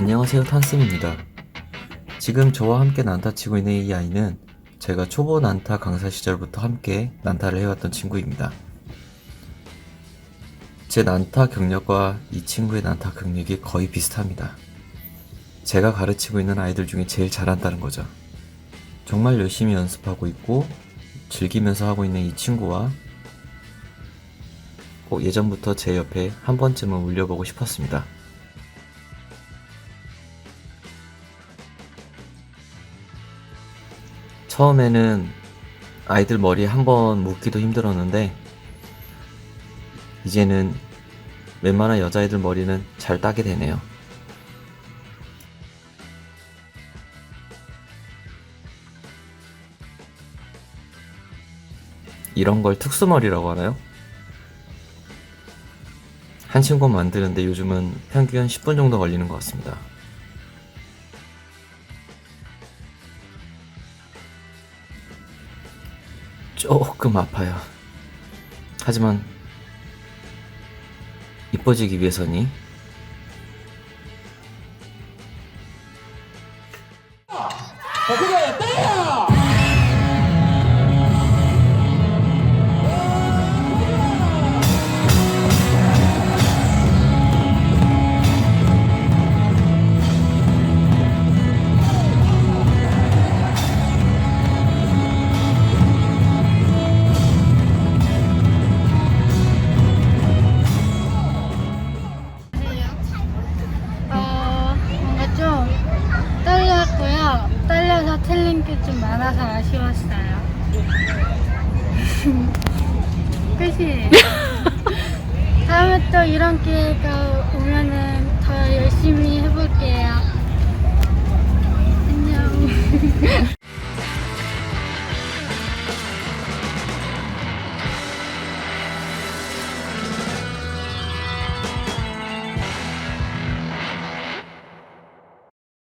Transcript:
안녕하세요 탄쌤입니다. 지금 저와 함께 난타 치고 있는 이 아이는 제가 초보 난타 강사 시절부터 함께 난타를 해왔던 친구입니다. 제 난타 경력과 이 친구의 난타 경력이 거의 비슷합니다. 제가 가르치고 있는 아이들 중에 제일 잘한다는 거죠. 정말 열심히 연습하고 있고 즐기면서 하고 있는 이 친구와 꼭 예전부터 제 옆에 한 번쯤은 울려보고 싶었습니다. 처음에는 아이들 머리에 한 번 묶기도 힘들었는데 이제는 웬만한 여자애들 머리는 잘 따게 되네요. 이런 걸 특수머리라고 하나요? 한 친구 만드는데 요즘은 평균 10분 정도 걸리는 것 같습니다. 조금 아파요. 하지만 이뻐지기 위해서니 어, 떨려서 틀린 게 좀 많아서 아쉬웠어요. 끝이에요. 다음에 또 이런 기회가 오면은 더 열심히 해볼